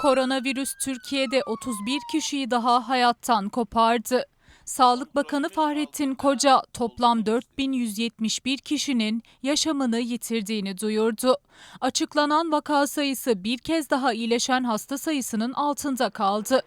Koronavirüs Türkiye'de 31 kişiyi daha hayattan kopardı. Sağlık Bakanı Fahrettin Koca toplam 4171 kişinin yaşamını yitirdiğini duyurdu. Açıklanan vaka sayısı bir kez daha iyileşen hasta sayısının altında kaldı.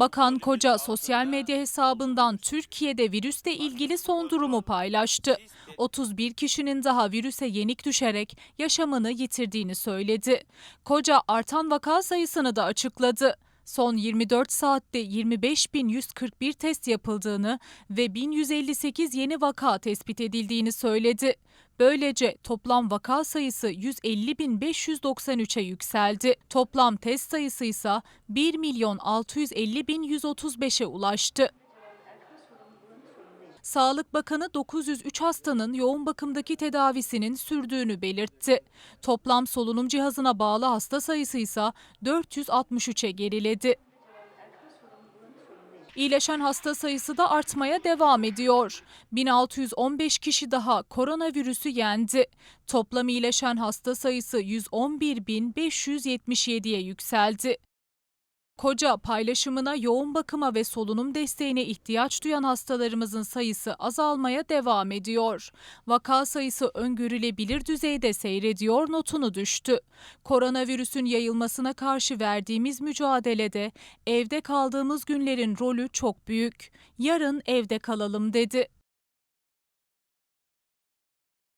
Bakan Koca sosyal medya hesabından Türkiye'de virüsle ilgili son durumu paylaştı. 31 kişinin daha virüse yenik düşerek yaşamını yitirdiğini söyledi. Koca artan vaka sayısını da açıkladı. Son 24 saatte 25.141 test yapıldığını ve 1158 yeni vaka tespit edildiğini söyledi. Böylece toplam vaka sayısı 150.593'e yükseldi. Toplam test sayısı ise 1 milyon 650.135'e ulaştı. Sağlık Bakanı 903 hastanın yoğun bakımdaki tedavisinin sürdüğünü belirtti. Toplam solunum cihazına bağlı hasta sayısı ise 463'e geriledi. İyileşen hasta sayısı da artmaya devam ediyor. 1615 kişi daha koronavirüsü yendi. Toplam iyileşen hasta sayısı 111.577'ye yükseldi. Koca paylaşımına yoğun bakıma ve solunum desteğine ihtiyaç duyan hastalarımızın sayısı azalmaya devam ediyor. Vaka sayısı öngörülebilir düzeyde seyrediyor notunu düştü. Koronavirüsün yayılmasına karşı verdiğimiz mücadelede evde kaldığımız günlerin rolü çok büyük. Yarın evde kalalım dedi.